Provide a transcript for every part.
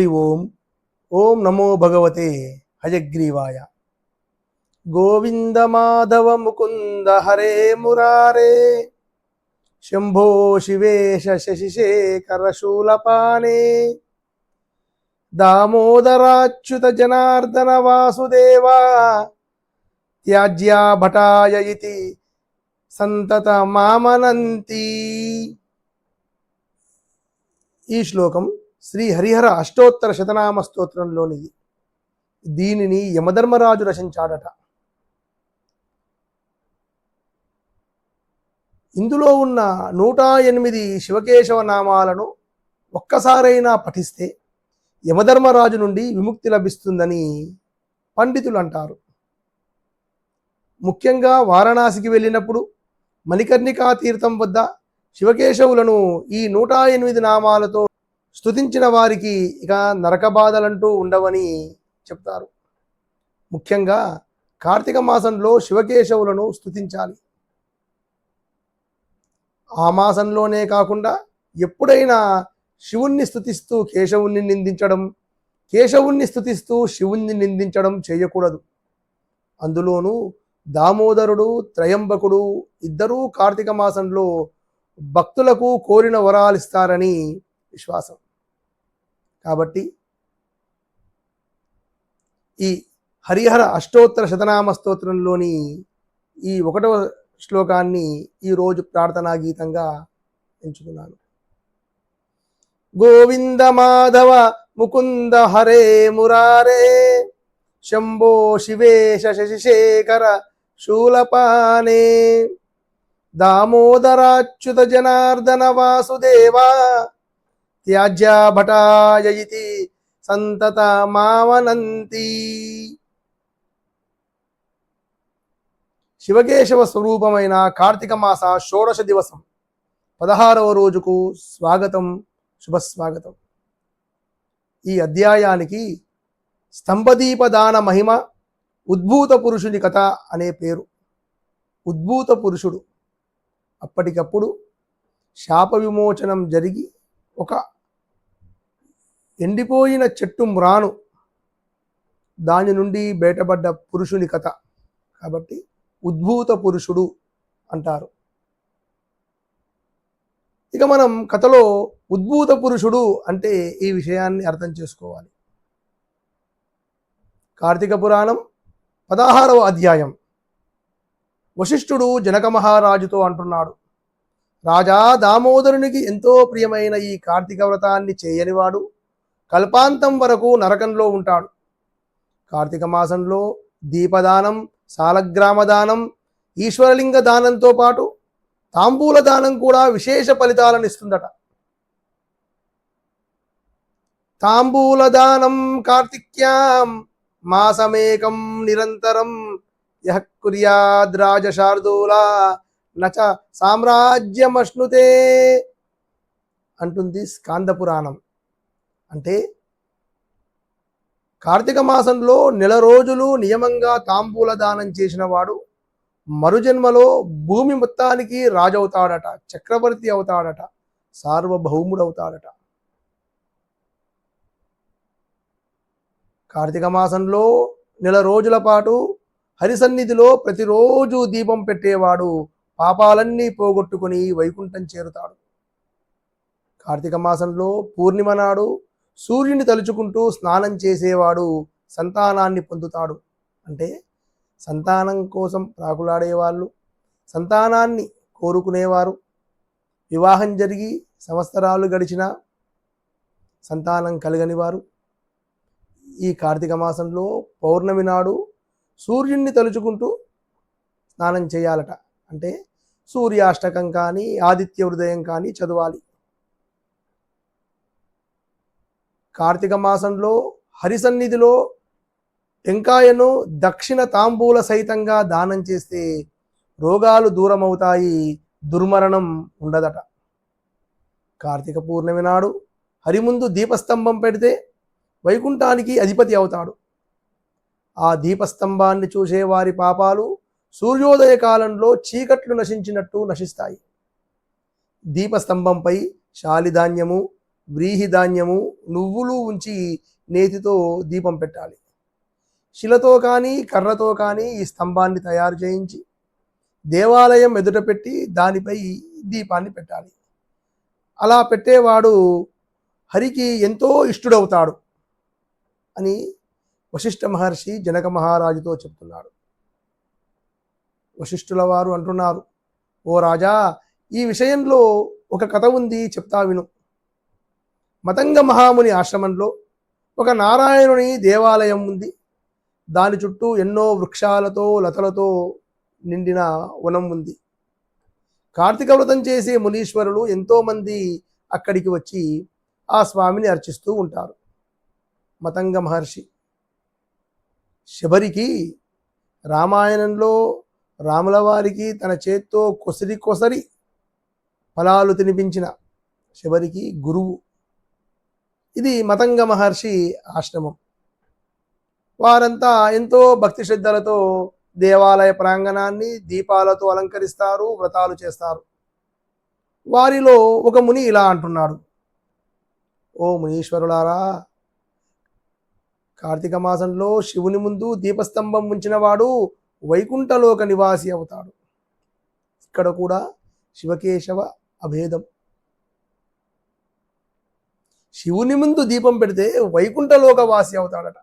హరి ఓం. ఓం నమో భగవతే హయగ్రీవాయ. గోవింద మాధవ ముకుంద హరే మురారే. శంభో శివేశ శశిశేఖర శూలపానే దామోదరాచ్యుత జనార్దన వాసుదేవా. త్యాజ్యా భటాయ ఇతి సంతత మామనంతి. ఈ శ్లోకం శ్రీ హరిహర అష్టోత్తర శతనామ స్తోత్రంలోనిది. దీనిని యమధర్మరాజు రచించాడట. ఇందులో ఉన్న నూట ఎనిమిది శివకేశవ నామాలను ఒక్కసారైనా పఠిస్తే యమధర్మరాజు నుండి విముక్తి లభిస్తుందని పండితులు అంటారు ముఖ్యంగా వారణాసికి వెళ్ళినప్పుడు మణికర్ణికా తీర్థం వద్ద శివకేశవులను ఈ నూట ఎనిమిది నామాలతో స్థుతించిన వారికి ఇక నరక బాధలంటూ ఉండవని చెప్తారు. ముఖ్యంగా కార్తీక మాసంలో శివకేశవులను స్తుతించాలి. ఆ మాసంలోనే కాకుండా ఎప్పుడైనా శివుణ్ణి స్థుతిస్తూ కేశవుణ్ణి నిందించడం కేశవుణ్ణి స్థుతిస్తూ శివుణ్ణి నిందించడం చేయకూడదు. అందులోనూ దామోదరుడు త్రయంబకుడు ఇద్దరూ కార్తీక మాసంలో భక్తులకు కోరిన వరాలిస్తారని విశ్వాసం. కాబట్టి ఈ హరిహర అష్టోత్తర శతనామ స్తోత్రంలోని ఈ ఒకటవ శ్లోకాన్ని ఈరోజు ప్రార్థనా గీతంగా ఎంచుకున్నాను. గోవింద మాధవ ముకుంద హరే మురారే శంభో శివేశ శశిశేఖర శూలపానే దామోదరాచ్యుత జనార్దన వాసుదేవా త్యాజ్యా భటాయతి సంతత మావనంతి శివకేశవ స్వరూపమైన కార్తీక మాస షోడశ దివసం పదహారవ రోజుకు స్వాగతం శుభస్వాగతం. ఈ అధ్యాయానికి స్తంభదీపదాన మహిమ ఉద్భూత పురుషుని కథ అనే పేరు. ఉద్భూత పురుషుడు. అప్పటికప్పుడు శాప విమోచనం జరిగి ఒక ఎండిపోయిన చెట్టు మ్రాను. దాని నుండి బయటపడ్డ పురుషుని కథ. కాబట్టి ఉద్భూత పురుషుడు అంటారు. ఇక మనం కథలో ఉద్భూత పురుషుడు అంటే ఈ విషయాన్ని అర్థం చేసుకోవాలి. కార్తీక పురాణం పదహారవ అధ్యాయం. వశిష్ఠుడు జనక మహారాజుతో అంటున్నాడు. రాజా దామోదరునికి ఎంతో ప్రియమైన ఈ కార్తీక వ్రతాన్ని చేయనివాడు. కల్పాంతం వరకు నరకంలో ఉంటాడు. కార్తీక మాసంలో దీపదానం సాలగ్రామ దానం ఈశ్వరలింగ దానంతో పాటు తాంబూల దానం కూడా విశేష ఫలితాలను ఇస్తుందట. తాంబూల దానం కార్తిక్యాం మాసమేకం నిరంతరం యః కుర్యాద్రాజ నచ సామ్రాజ్యమశ్నుతే అంటుంది స్కాంద పురాణం. అంటే కార్తీక మాసంలో నెల రోజులు నియమంగా తాంబూల దానం చేసిన వాడు మరుజన్మలో భూమి మొత్తానికి రాజవుతాడట చక్రవర్తి అవుతాడట సార్వభౌముడవుతాడట. కార్తీక మాసంలో నెల రోజుల పాటు హరిసన్నిధిలో ప్రతిరోజు దీపం పెట్టేవాడు పాపాలన్నీ పోగొట్టుకుని వైకుంఠం చేరుతాడు. కార్తీక మాసంలో పూర్ణిమ నాడు సూర్యుని తలుచుకుంటూ స్నానం చేసేవాడు సంతానాన్ని పొందుతాడు. అంటే సంతానం కోసం ప్రాకులాడేవాళ్ళు సంతానాన్ని కోరుకునేవారు. వివాహం జరిగి సంవత్సరాలు గడిచిన సంతానం కలగని వారు. ఈ కార్తీక మాసంలో పౌర్ణమి నాడు సూర్యుడిని తలుచుకుంటూ స్నానం చేయాలట. అంటే సూర్యాష్టకం కానీ ఆదిత్య హృదయం కానీ చదవాలి. కార్తీక మాసంలో హరిసన్నిధిలో టెంకాయను దక్షిణ తాంబూల సహితంగా దానం చేస్తే రోగాలు దూరమవుతాయి దుర్మరణం ఉండదట. కార్తీక పూర్ణమి నాడు హరిముందు దీపస్తంభం పెడితే వైకుంఠానికి అధిపతి అవుతాడు. ఆ దీపస్తంభాన్ని చూసే వారి పాపాలు సూర్యోదయ కాలంలో చీకట్లు నశించినట్టు నశిస్తాయి. దీపస్తంభంపై శాలిధాన్యము వ్రీహి ధాన్యము నువ్వులు ఉంచి నేతితో దీపం పెట్టాలి. శిలతో కానీ కర్రతో కానీ ఈ స్తంభాన్ని తయారు చేయించి దేవాలయం ఎదుట పెట్టి దానిపై దీపాన్ని పెట్టాలి. అలా పెట్టేవాడు హరికి ఎంతో ఇష్టడవుతాడు అని వశిష్ఠ మహర్షి జనక మహారాజుతో చెప్తున్నాడు. వశిష్ఠుల వారు అంటున్నారు ఓ రాజా ఈ విషయంలో ఒక కథ ఉంది చెప్తా విను. మతంగ మహాముని ఆశ్రమంలో ఒక నారాయణుని దేవాలయం ఉంది. దాని చుట్టూ ఎన్నో వృక్షాలతో లతలతో నిండిన వనం ఉంది. కార్తీక వ్రతం చేసే మునీశ్వరులు ఎంతోమంది అక్కడికి వచ్చి ఆ స్వామిని అర్చిస్తూ ఉంటారు. మతంగ మహర్షి శబరికి రామాయణంలో రాముల వారికి తన చేత్తో కొసరి కొసరి ఫలాలు తినిపించిన శబరికి గురువు. ఇది మతంగ మహర్షి ఆశ్రమం. వారంతా ఎంతో భక్తి శ్రద్ధలతో దేవాలయ ప్రాంగణాన్ని దీపాలతో అలంకరిస్తారు వ్రతాలు చేస్తారు. వారిలో ఒక ముని ఇలా అంటున్నాడు. ఓ మునీశ్వరులారా కార్తీక మాసంలో శివుని ముందు దీపస్తంభం ఉంచినవాడు వైకుంఠలోక నివాసి అవుతాడు. ఇక్కడ కూడా శివకేశవ అభేదం. శివుని ముందు దీపం పెడితే వైకుంఠలోక వాసి అవుతాడట.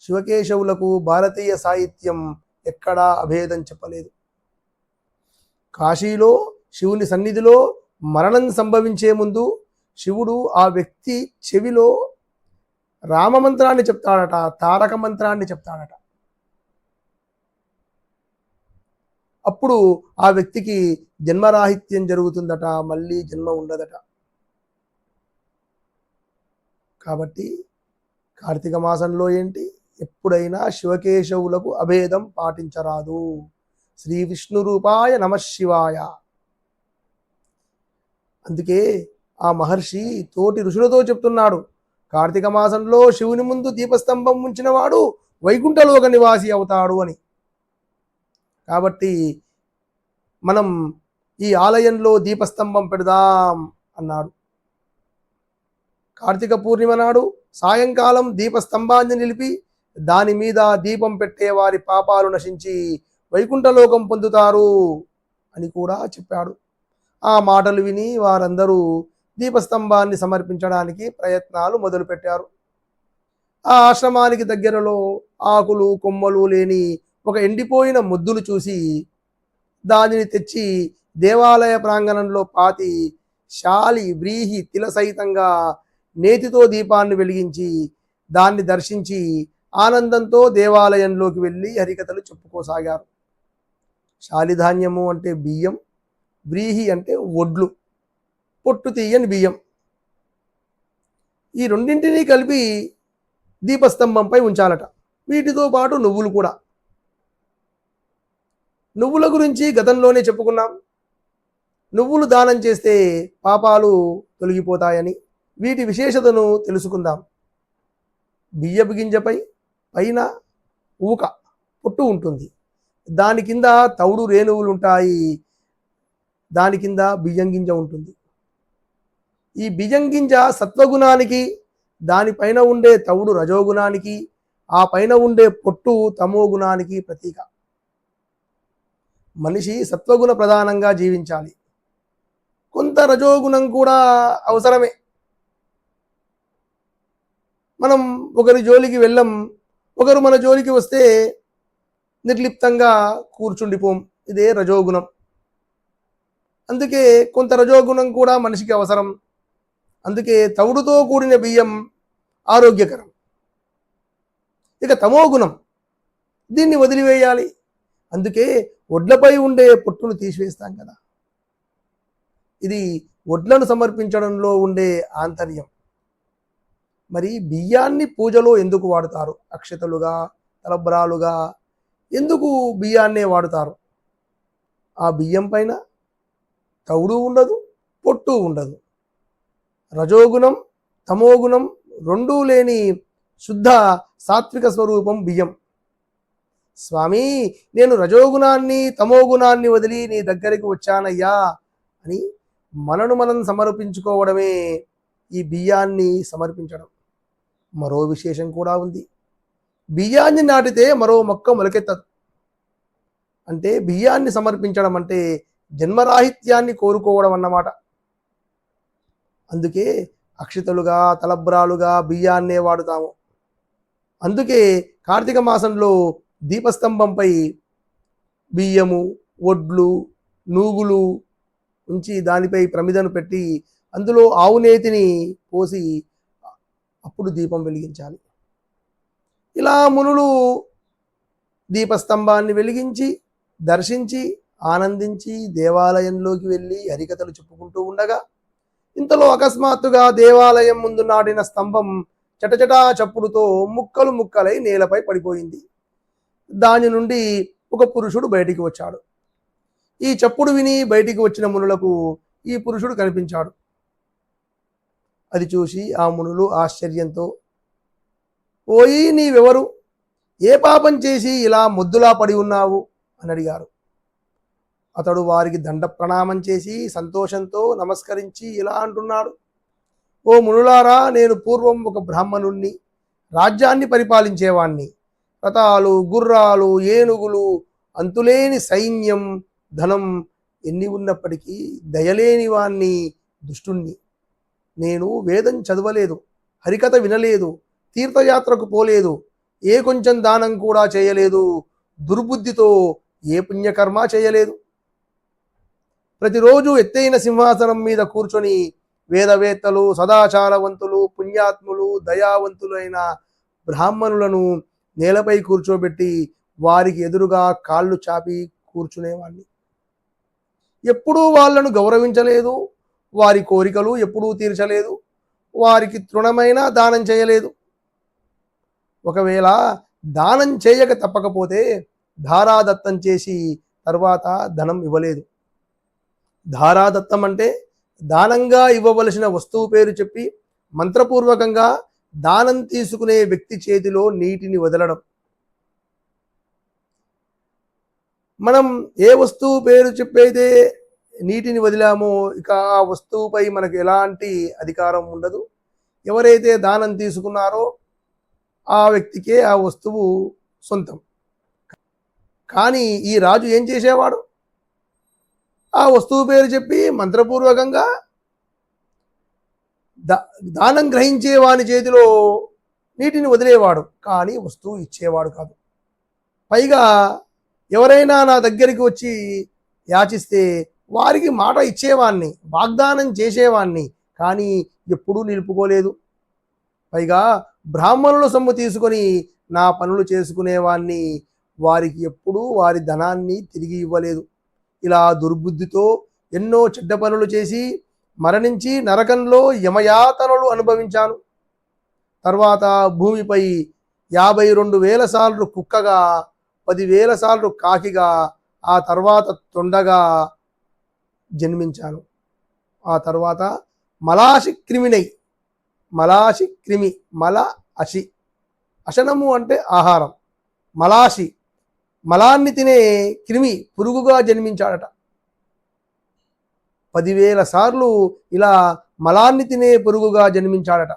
శివకేశవులకు భారతీయ సాహిత్యం ఎక్కడా అభేదం చెప్పలేదు. కాశీలో శివుని సన్నిధిలో మరణం సంభవించే ముందు శివుడు ఆ వ్యక్తి చెవిలో రామమంత్రాన్ని చెప్తాడట తారక మంత్రాన్ని చెప్తాడట. అప్పుడు ఆ వ్యక్తికి జన్మరాహిత్యం జరుగుతుందట మళ్ళీ జన్మ ఉండదట. కాబట్టి కార్తీక మాసంలో ఏంటి? ఎప్పుడైనా శివకేశవులకు అభేదం పాటించరాదు. శ్రీ విష్ణు రూపాయ నమ శివాయ. అందుకే ఆ మహర్షి తోటి ఋషులతో చెప్తున్నాడు కార్తీక మాసంలో శివుని ముందు దీపస్తంభం ఉంచినవాడు వైకుంఠలోక నివాసి అవుతాడు అని. కాబట్టి మనం ఈ ఆలయంలో దీపస్తంభం పెడదాం అన్నాడు. కార్తీక పూర్ణిమ నాడు సాయంకాలం దీపస్తంభాన్ని నిలిపి దాని మీద దీపం పెట్టే వారి పాపాలు నశించి వైకుంఠలోకం పొందుతారు అని కూడా చెప్పాడు. ఆ మాటలు విని వారందరూ దీపస్తంభాన్ని సమర్పించడానికి ప్రయత్నాలు మొదలుపెట్టారు. ఆ ఆశ్రమానికి దగ్గరలో ఆకులు కొమ్మలు లేని ఒక ఎండిపోయిన ముద్దులు చూసి దానిని తెచ్చి దేవాలయ ప్రాంగణంలో పాతి శాలి వ్రీహి తిల సహితంగా నేతితో దీపాన్ని వెలిగించి దాన్ని దర్శించి ఆనందంతో దేవాలయంలోకి వెళ్ళి హరికథలు చెప్పుకోసాగారు. శాలిధాన్యము అంటే బియ్యం బ్రీహి అంటే ఒడ్లు పొట్టు తీయని బియ్యం. ఈ రెండింటినీ కలిపి దీపస్తంభంపై ఉంచాలట. వీటితో పాటు నువ్వులు కూడా. నువ్వుల గురించి గతంలోనే చెప్పుకున్నాం. నువ్వులు దానం చేస్తే పాపాలు తొలగిపోతాయని. వీటి విశేషతను తెలుసుకుందాం. బియ్యపు గింజపై పైన ఊక పొట్టు ఉంటుంది. దాని కింద తౌడు రేణువులు ఉంటాయి. దాని కింద బియ్యం గింజ ఉంటుంది. ఈ బియ్యం గింజ సత్వగుణానికి దానిపైన ఉండే తౌడు రజోగుణానికి ఆ పైన ఉండే పొట్టు తమో గుణానికి ప్రతీక. మనిషి సత్వగుణ ప్రధానంగా జీవించాలి. కొంత రజోగుణం కూడా అవసరమే. మనం ఒకరి జోలికి వెళ్ళం ఒకరు మన జోలికి వస్తే నిర్లిప్తంగా కూర్చుండిపోం. ఇదే రజోగుణం. అందుకే కొంత రజోగుణం కూడా మనిషికి అవసరం. అందుకే తవుడుతో కూడిన బియ్యం ఆరోగ్యకరం. ఇక తమోగుణం. దీన్ని వదిలివేయాలి. అందుకే ఒడ్లపై ఉండే పొట్టును తీసివేస్తాం కదా. ఇది ఒడ్లను సమర్పించడంలో ఉండే ఆంతర్యం. మరి బియ్యాన్ని పూజలో ఎందుకు వాడుతారు? అక్షతలుగా తలబ్రాలుగా ఎందుకు బియ్యాన్నే వాడుతారు? ఆ బియ్యం పైన తౌడు ఉండదు పొట్టు ఉండదు. రజోగుణం తమోగుణం రెండూ లేని శుద్ధ సాత్విక స్వరూపం బియ్యం. స్వామి నేను రజోగుణాన్ని తమోగుణాన్ని వదిలి నీ దగ్గరికి వచ్చానయ్యా అని మనను మనం సమర్పించుకోవడమే ఈ బియ్యాన్ని సమర్పించడం. మరో విశేషం కూడా ఉంది. బియ్యాన్ని నాటితే మరో మొక్క మొలకెత్తదు. అంటే బియ్యాన్ని సమర్పించడం అంటే జన్మరాహిత్యాన్ని కోరుకోవడం అన్నమాట. అందుకే అక్షితలుగా తలబ్రాలుగా బియ్యాన్నే వాడుతాము. అందుకే కార్తీక మాసంలో దీపస్తంభంపై బియ్యము ఒడ్లు నూగులు ఉంచి దానిపై ప్రమిదను పెట్టి అందులో ఆవు నేతిని పోసి అప్పుడు దీపం వెలిగించాలి. ఇలా మునులు దీపస్తంభాన్ని వెలిగించి దర్శించి ఆనందించి దేవాలయంలోకి వెళ్ళి హరికథలు చెప్పుకుంటూ ఉండగా ఇంతలో అకస్మాత్తుగా దేవాలయం ముందు నాటిన స్తంభం చటచటా చప్పుడుతో ముక్కలు ముక్కలై నేలపై పడిపోయింది. దాని నుండి ఒక పురుషుడు బయటికి వచ్చాడు. ఈ చప్పుడు విని బయటికి వచ్చిన మునులకు ఈ పురుషుడు కనిపించాడు. అది చూసి ఆ మునులు ఆశ్చర్యంతో ఓయి నీవెవరు? ఏ పాపం చేసి ఇలా ముద్దులా పడి ఉన్నావు? అని అడిగారు. అతడు వారికి దండ ప్రణామం చేసి సంతోషంతో నమస్కరించి ఇలా అంటున్నాడు ఓ మునులారా నేను పూర్వం ఒక బ్రాహ్మణుణ్ణి రాజ్యాన్ని పరిపాలించేవాణ్ణి. రథాలు గుర్రాలు ఏనుగులు అంతులేని సైన్యం ధనం ఎన్ని ఉన్నప్పటికీ దయలేని వాణ్ణి దుష్టుణ్ణి. నేను వేదం చదవలేదు హరికథ వినలేదు తీర్థయాత్రకు పోలేదు ఏ కొంచెం దానం కూడా చేయలేదు దుర్బుద్ధితో ఏ పుణ్యకర్మ చేయలేదు. ప్రతిరోజు ఎత్తైన సింహాసనం మీద కూర్చొని వేదవేత్తలు సదాచారవంతులు పుణ్యాత్ములు దయావంతులైన బ్రాహ్మణులను నేలపై కూర్చోబెట్టి వారికి ఎదురుగా కాళ్ళు చాపి కూర్చునేవాడిని ఎప్పుడూ వాళ్ళను గౌరవించలేదు వారి కోరికలు ఎప్పుడూ తీర్చలేదు వారికి తృణమైన దానం చేయలేదు. ఒకవేళ దానం చేయక తప్పకపోతే ధారాదత్తం చేసి తర్వాత ధనం ఇవ్వలేదు. ధారాదత్తం అంటే దానంగా ఇవ్వవలసిన వస్తువు పేరు చెప్పి మంత్రపూర్వకంగా దానం తీసుకునే వ్యక్తి చేతిలో నీటిని వదలడం. మనం ఏ వస్తువు పేరు చెప్పైతే నీటిని వదిలామో ఇక ఆ వస్తువుపై మనకు ఎలాంటి అధికారం ఉండదు. ఎవరైతే దానం తీసుకున్నారో ఆ వ్యక్తికే ఆ వస్తువు సొంతం. కానీ ఈ రాజు ఏం చేసేవాడు? ఆ వస్తువు పేరు చెప్పి మంత్రపూర్వకంగా దా దానం గ్రహించే వాని చేతిలో నీటిని వదిలేవాడు. కానీ వస్తువు ఇచ్చేవాడు కాదు. పైగా ఎవరైనా నా దగ్గరికి వచ్చి యాచిస్తే వారికి మాట ఇచ్చేవాణ్ణి వాగ్దానం చేసేవాణ్ణి కానీ ఎప్పుడూ నిలుపుకోలేదు. పైగా బ్రాహ్మణుల సొమ్ము తీసుకొని నా పనులు చేసుకునేవాణ్ణి వారికి ఎప్పుడూ వారి ధనాన్ని తిరిగి ఇవ్వలేదు. ఇలా దుర్బుద్ధితో ఎన్నో చెడ్డ పనులు చేసి మరణించి నరకంలో యమయాతనలు అనుభవించాను. తర్వాత భూమిపై యాభై రెండు వేల సార్లు కుక్కగా పదివేల సార్లు కాకిగా ఆ తర్వాత తొండగా జన్మించాను ఆ తర్వాత మలాషి క్రిమినై మలాషి క్రిమి మల అశి. అశనము అంటే ఆహారం. మలాశి మలాన్ని తినే క్రిమి పురుగుగా జన్మించాడట. పదివేల సార్లు ఇలా మలాన్ని తినే పురుగుగా జన్మించాడట.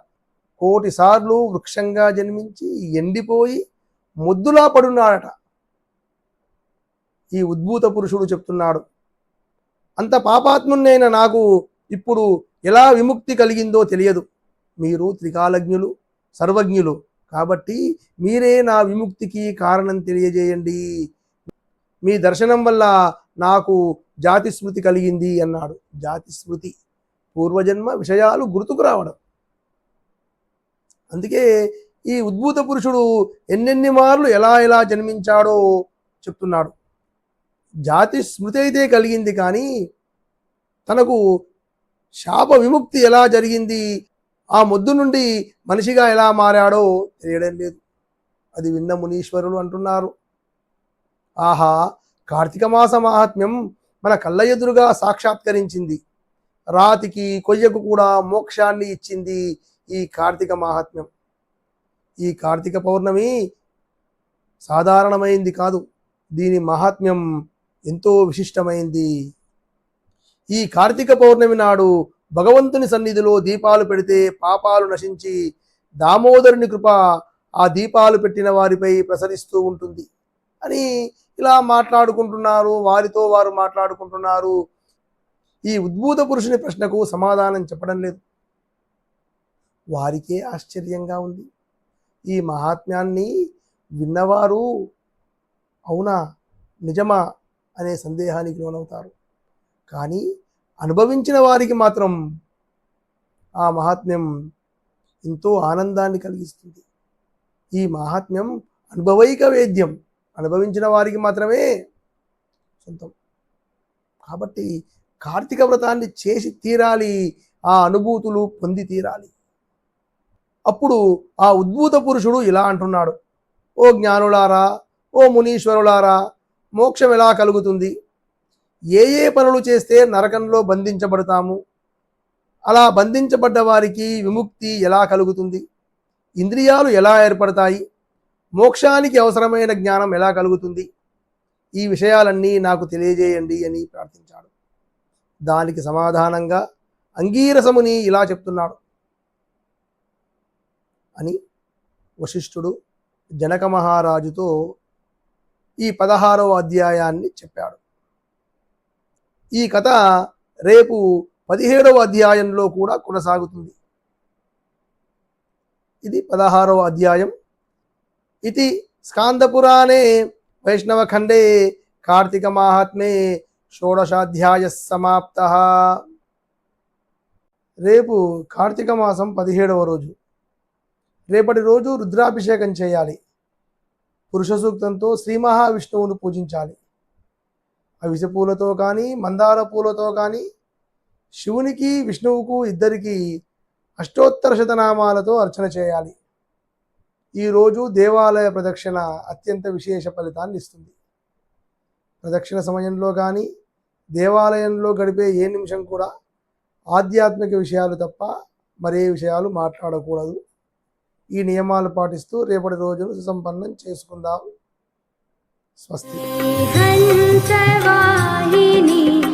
కోటి సార్లు వృక్షంగా జన్మించి ఎండిపోయి ముద్దులా పడున్నాడట. ఈ ఉద్భూత పురుషుడు చెప్తున్నాడు. అంత పాపాత్మున్నైన నాకు ఇప్పుడు ఎలా విముక్తి కలిగిందో తెలియదు. మీరు త్రికాలజ్ఞులు సర్వజ్ఞులు కాబట్టి మీరే నా విముక్తికి కారణం తెలియజేయండి. మీ దర్శనం వల్ల నాకు జాతి స్మృతి కలిగింది అన్నాడు. జాతి స్మృతి పూర్వజన్మ విషయాలు గుర్తుకు రావడం. అందుకే ఈ ఉద్భూత పురుషుడు ఎన్నెన్ని మార్లు ఎలా ఎలా జన్మించాడో చెప్తున్నాడు. జాతి స్మృతి అయితే కలిగింది కానీ తనకు శాప విముక్తి ఎలా జరిగింది? ఆ మొద్దు నుండి మనిషిగా ఎలా మారాడో తెలియడం లేదు. అది విన్న మునీశ్వరులు అంటున్నారు. ఆహా కార్తీక మాస మహాత్మ్యం మన కళ్ళ ఎదురుగా సాక్షాత్కరించింది. రాతికి కొయ్యకు కూడా మోక్షాన్ని ఇచ్చింది ఈ కార్తీక మహాత్మ్యం. ఈ కార్తీక పౌర్ణమి సాధారణమైంది కాదు. దీని మహాత్మ్యం ఎంతో విశిష్టమైంది. ఈ కార్తీక పౌర్ణమి నాడు భగవంతుని సన్నిధిలో దీపాలు పెడితే పాపాలు నశించి దామోదరుని కృప ఆ దీపాలు పెట్టిన వారిపై ప్రసరిస్తూ ఉంటుంది. అని ఇలా మాట్లాడుకుంటున్నారు వారితో వారు మాట్లాడుకుంటున్నారు. ఈ ఉద్భూత పురుషుని ప్రశ్నకు సమాధానం చెప్పడం లేదు. వారికే ఆశ్చర్యంగా ఉంది. ఈ మహాత్మ్యాన్ని విన్నవారు అవునా? నిజమా? అనే సందేహానికి లోనవుతారు. కానీ అనుభవించిన వారికి మాత్రం ఆ మహాత్మ్యం ఎంతో ఆనందాన్ని కలిగిస్తుంది. ఈ మహాత్మ్యం అనుభవైక వేద్యం. అనుభవించిన వారికి మాత్రమే సొంతం. కాబట్టి కార్తీక వ్రతాన్ని చేసి తీరాలి ఆ అనుభూతులు పొంది తీరాలి. అప్పుడు ఆ ఉద్భూత పురుషుడు ఇలా అంటున్నాడు. ఓ జ్ఞానులారా ఓ మునీశ్వరులారా మోక్షం ఎలా కలుగుతుంది? ఏ ఏ పనులు చేస్తే నరకంలో బంధించబడతాము? అలా బంధించబడ్డ వారికి విముక్తి ఎలా కలుగుతుంది? ఇంద్రియాలు ఎలా ఏర్పడతాయి? మోక్షానికి అవసరమైన జ్ఞానం ఎలా కలుగుతుంది? ఈ విషయాలన్నీ నాకు తెలియజేయండి అని ప్రార్థించాడు. దానికి సమాధానంగా అంగీరసముని ఇలా చెప్తున్నాడు. అని వశిష్ఠుడు జనక మహారాజుతో ఈ పదహారవ అధ్యాయాన్ని చెప్పాడు. ఈ కథ రేపు పదిహేడవ అధ్యాయంలో కూడా కొనసాగుతుంది. ఇది పదహారవ అధ్యాయం. ఇది స్కాందపురాణే వైష్ణవఖండే కార్తీక మాహాత్మే షోడశాధ్యాయ సమాప్త. రేపు కార్తీక మాసం పదిహేడవ రోజు. రేపటి రోజు రుద్రాభిషేకం చేయాలి. పురుష సూక్తంతో శ్రీ మహావిష్ణువును పూజించాలి. అవిసె పూలతో కానీ మందార పూలతో కానీ శివునికి విష్ణువుకు ఇద్దరికి అష్టోత్తర శతనామాలతో అర్చన చేయాలి. ఈరోజు దేవాలయ ప్రదక్షిణ అత్యంత విశేష ఫలితాన్ని ఇస్తుంది. ప్రదక్షిణ సమయంలో కానీ దేవాలయంలో గడిపే ఏ నిమిషం కూడా ఆధ్యాత్మిక విషయాలు తప్ప మరే విషయాలు మాట్లాడకూడదు. ఈ నియమాలు పాటిస్తూ రేపటి రోజును సుసంపన్నం చేసుకుందాం. స్వస్తి.